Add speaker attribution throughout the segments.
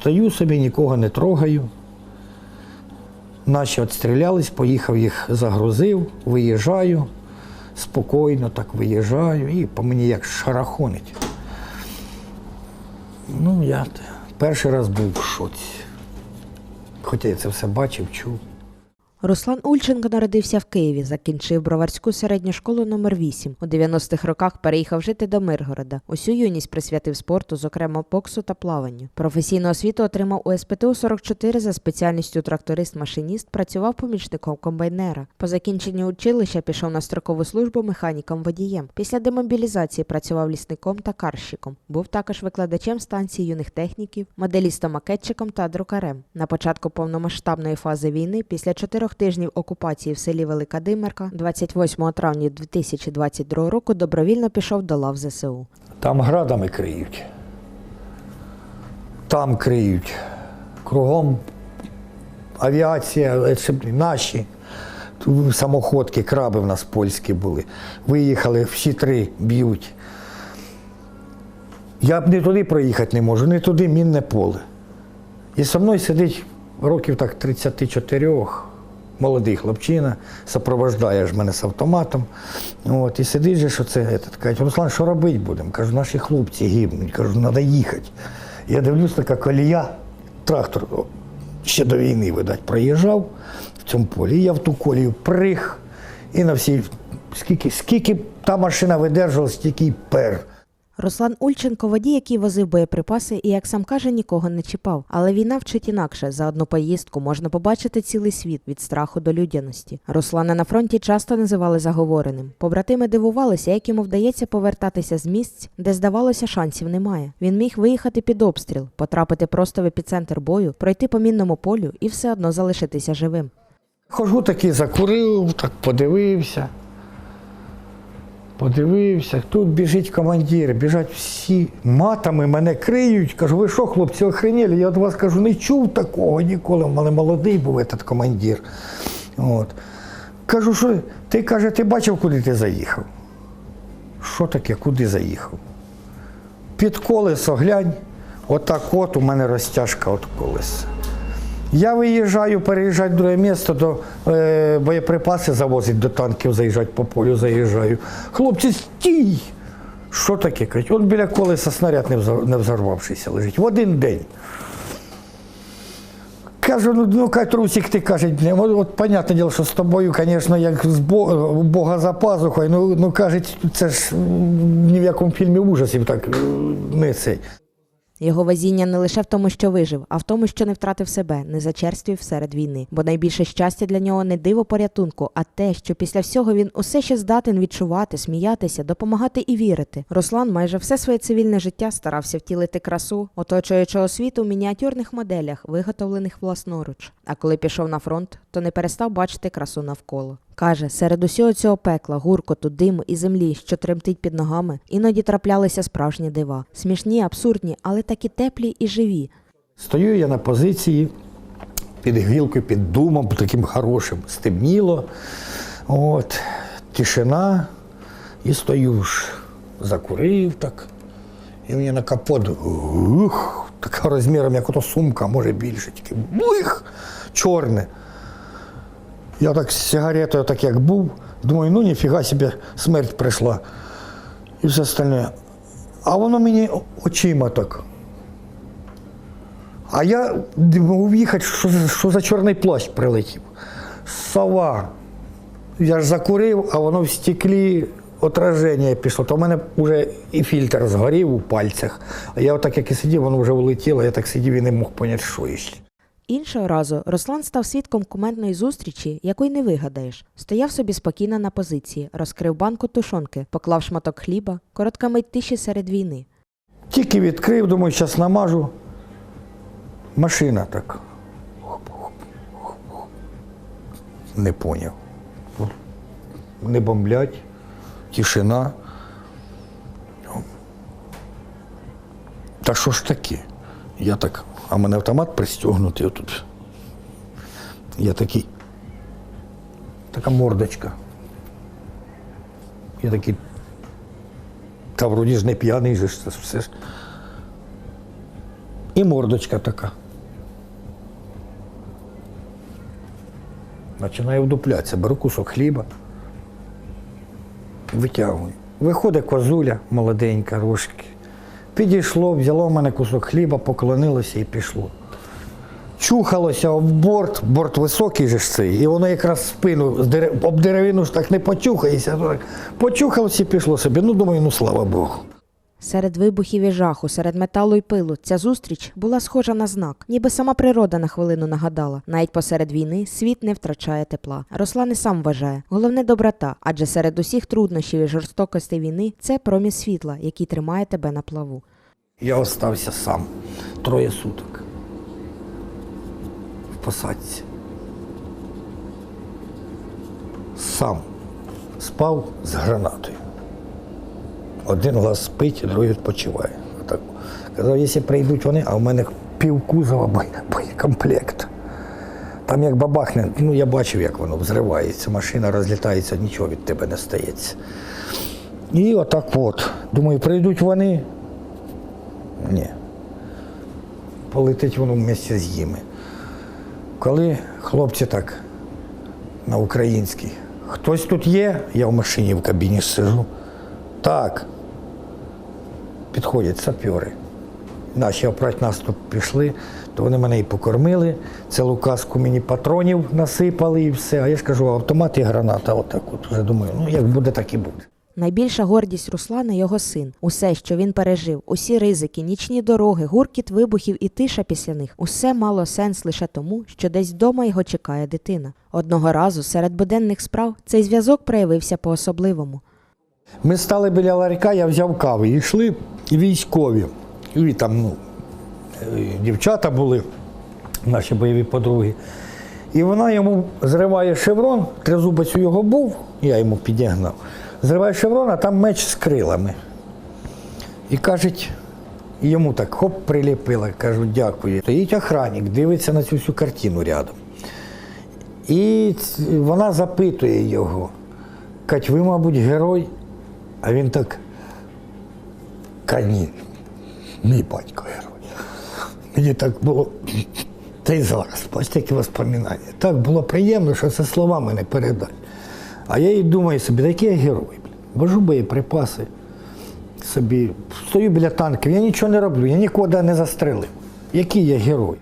Speaker 1: Стою собі, нікого не трогаю. Наші відстрілялись, поїхав їх, загрузив, виїжджаю. Спокійно так виїжджаю і по мені як шарахонить. Ну, я перший раз був в шоці. Хоча я це все бачив, чув.
Speaker 2: Руслан Ульченко народився в Києві, закінчив Броварську середню школу номер 8 У 90-х роках переїхав жити до Миргорода. Усю юність присвятив спорту, зокрема боксу та плаванню. Професійну освіту отримав у СПТУ 44 за спеціальністю тракторист-машиніст, працював помічником комбайнера. По закінченню училища пішов на строкову службу механіком-водієм. Після демобілізації працював лісником та карщиком. Був також викладачем станції юних техніків, моделістом-макетчиком та друкарем. На початку повномасштабної фази війни, після чотирьох тижнів окупації в селі Велика Димерка, 28 травня 2022 року добровільно пішов до лав ЗСУ.
Speaker 1: Там градами криють. Там криють. Кругом авіація, е, наші. Самоходки, краби в нас польські були. Виїхали, всі три б'ють. Я б не туди проїхати не можу, не туди мінне поле. І со мною сидить років так 34, молодий хлопчина, супроводжує ж мене з автоматом. От, і сидить же, що це, этот, кажуть, Руслан, що робити будемо? Кажу, наші хлопці гибнуть, кажу, треба їхати. Я дивлюсь, така колія, трактор ще до війни, видать, проїжджав в цьому полі. І я в ту колію приг і на всій, скільки, скільки та машина видержувала, стільки й пер.
Speaker 2: Руслан Ульченко водій, який возив боєприпаси і, як сам каже, нікого не чіпав. Але війна вчить інакше. За одну поїздку можна побачити цілий світ від страху до людяності. Руслана на фронті часто називали заговореним. Побратими дивувалися, як йому вдається повертатися з місць, де здавалося, шансів немає. Він міг виїхати під обстріл, потрапити просто в епіцентр бою, пройти по мінному полю і все одно залишитися живим.
Speaker 1: Хожу такий, закурив, так подивився. Подивився, тут біжить командир, біжать всі матами, мене криють. Кажу, ви що, хлопці, охренели? Я від вас кажу, не чув такого ніколи. Мене молодий був этот командир. От. Кажу, що ти каже, ти бачив, куди ти заїхав? Що таке, куди заїхав? Під колесо глянь, отак от у мене розтяжка від колеса. Я виїжджаю, переїжджаю в друге місто, до е, боєприпаси завозить, до танків заїжджати, по полю заїжджаю. Хлопці, стій! Що таке? Кажуть, от біля колеса снаряд не, взор- взорвавшийся лежить. В один день. Кажу, ну, ну кай ти каже, от, от понятне діло, що з тобою, звісно, як з Бога, за пазухою, ну, ну кажуть, це ж ні в якому фільмі ужасів так е, не цей.
Speaker 2: Його везіння не лише в тому, що вижив, а в тому, що не втратив себе, не зачерствів серед війни. Бо найбільше щастя для нього не диво порятунку, а те, що після всього він усе ще здатен відчувати, сміятися, допомагати і вірити. Руслан майже все своє цивільне життя старався втілити красу, оточуючи освіту в мініатюрних моделях, виготовлених власноруч. А коли пішов на фронт, то не перестав бачити красу навколо. Каже, серед усього цього пекла, гуркоту, диму і землі, що тремтить під ногами, іноді траплялися справжні дива. Смішні, абсурдні, але такі теплі і живі.
Speaker 1: Стою я на позиції під гілкою, під думом, таким хорошим. Стемніло. От, тишина. І стою ж, закурив так. І мені на капот ух, така розміром, як ото сумка, може більше, тільки блих, чорне. Я так з сигаретою, так як був, думаю, ну ніфіга собі смерть прийшла. І все остальне. А воно мені очима так. А я можу що, що за чорний плащ прилетів. Сова. Я ж закурив, а воно в стеклі отраження пішло. То в мене вже і фільтр згорів у пальцях. А я отак як і сидів, воно вже улетіло, я так сидів і не мог поняти, що ще.
Speaker 2: Іншого разу Руслан став свідком кумедної зустрічі, яку й не вигадаєш. Стояв собі спокійно на позиції, розкрив банку тушонки, поклав шматок хліба, коротка мить тиші серед війни.
Speaker 1: Тільки відкрив, думаю, зараз намажу. Машина так. Не поняв. Не бомблять, тишина. Та що ж таке? Я так, а в мене автомат пристегнутий отут. Я такий. Така мордочка. Я такий. Та вроді ж не п'яний же ж це все ж. І мордочка така. Починаю вдуплятися, беру кусок хліба, витягую. Виходить козуля молоденька, рожки. Підійшло, взяло в мене кусок хліба, поклонилося і пішло. Чухалося об борт, борт високий же ж цей, і воно якраз спину об деревину ж так не почухається. Почухалося і пішло собі. Ну, думаю, ну слава Богу.
Speaker 2: Серед вибухів і жаху, серед металу й пилу, ця зустріч була схожа на знак, ніби сама природа на хвилину нагадала. Навіть посеред війни світ не втрачає тепла. Руслан і сам вважає, головне доброта, адже серед усіх труднощів і жорстокостей війни це промінь світла, який тримає тебе на плаву.
Speaker 1: Я остався сам троє суток в посадці. Сам спав з гранатою. Один глаз спить, другий відпочиває. Отак. Казав, якщо прийдуть вони, а в мене пів кузова боєкомплект. Там як бабахне, ну я бачив, як воно взривається, машина розлітається, нічого від тебе не стається. І отак от. Думаю, прийдуть вони, ні. Полетить воно вместе з ними. Коли хлопці так на українській, хтось тут є, я в машині в кабіні сижу. Так. Підходять сапьори. Наші опрать наступ пішли, то вони мене і покормили, цілу каску мені патронів насипали і все. А я ж кажу, автомат і граната. Отак от вже думаю, ну як буде, так і буде.
Speaker 2: Найбільша гордість Руслана його син. Усе, що він пережив, усі ризики, нічні дороги, гуркіт вибухів і тиша після них, усе мало сенс лише тому, що десь вдома його чекає дитина. Одного разу серед буденних справ цей зв'язок проявився по-особливому.
Speaker 1: Ми стали біля ларька, я взяв каву. І йшли військові. І там ну, дівчата були, наші бойові подруги. І вона йому зриває шеврон, тризубець у його був, я йому підігнав. Зриває шеврон, а там меч з крилами. І кажуть, йому так хоп, приліпила, кажуть, дякую. Стоїть охранник, дивиться на цю всю картину рядом. І вона запитує його. Кать, ви, мабуть, герой? А він так. Кані, мій батько герой. Мені так було. Та й зараз, бачите, які воспоминання. Так було приємно, що це словами не передати. А я і думаю собі, який я герой. Вожу боєприпаси собі, стою біля танків, я нічого не роблю, я нікого не застрелив. Який я герой?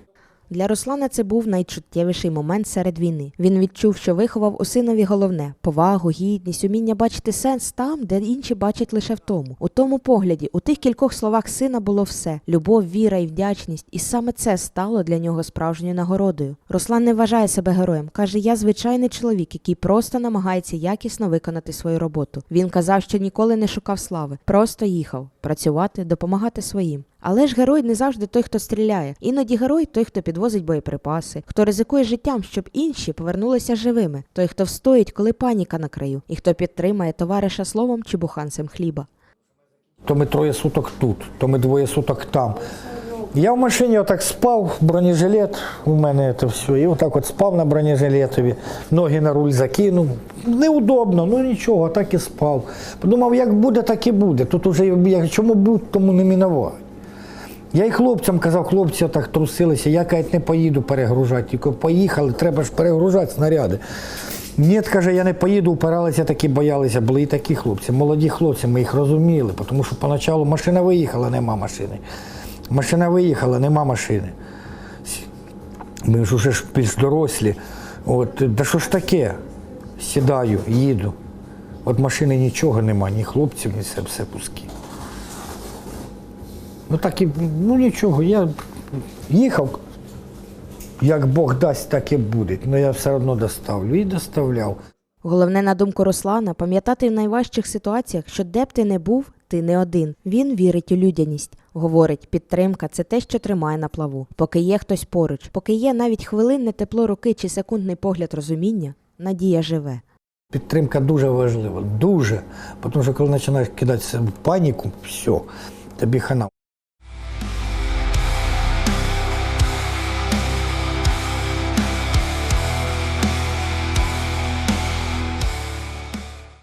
Speaker 2: Для Руслана це був найчуттєвіший момент серед війни. Він відчув, що виховав у синові головне повагу, гідність, уміння бачити сенс там, де інші бачать лише в тому. У тому погляді, у тих кількох словах сина було все: любов, віра і вдячність. І саме це стало для нього справжньою нагородою. Руслан не вважає себе героєм. каже: я звичайний чоловік, який просто намагається якісно виконати свою роботу. Він казав, що ніколи не шукав слави, просто їхав працювати, допомагати своїм. Але ж герой не завжди той, хто стріляє. Іноді герой той, хто підвозить боєприпаси, хто ризикує життям, щоб інші повернулися живими, той, хто встоїть, коли паніка на краю, і хто підтримає товариша словом чи буханцем хліба.
Speaker 1: То ми троє суток тут, то ми двоє суток там. Я в машині отак спав, бронежилет у мене це все. І отак от спав на бронежилетові, ноги на руль закинув. Неудобно, ну нічого, так і спав. Подумав, як буде, так і буде. Тут уже як чому будь, тому не мінувати. Я і хлопцям казав, хлопці так трусилися, я кажуть, не поїду перегружати. Тільки поїхали, треба ж перегружати снаряди. Ні, каже, я не поїду, упиралися, такі боялися. Були і такі хлопці, молоді хлопці, ми їх розуміли, тому що поначалу машина виїхала, нема машини. Машина виїхала, нема машини. Ми ж уже більш дорослі. От, да що ж таке? Сідаю, їду. От машини нічого нема, ні хлопців, ні все, все пускі. Ну так і ну нічого, я їхав, як Бог дасть, так і буде. Ну я все одно доставлю і доставляв.
Speaker 2: Головне, на думку Руслана, пам'ятати в найважчих ситуаціях, що де б ти не був, ти не один. Він вірить у людяність. Говорить, підтримка це те, що тримає на плаву. Поки є хтось поруч, поки є навіть хвилинне тепло руки чи секундний погляд розуміння, надія живе.
Speaker 1: Підтримка дуже важлива, дуже. Тому що коли починаєш кидати себе в паніку, все, тобі хана.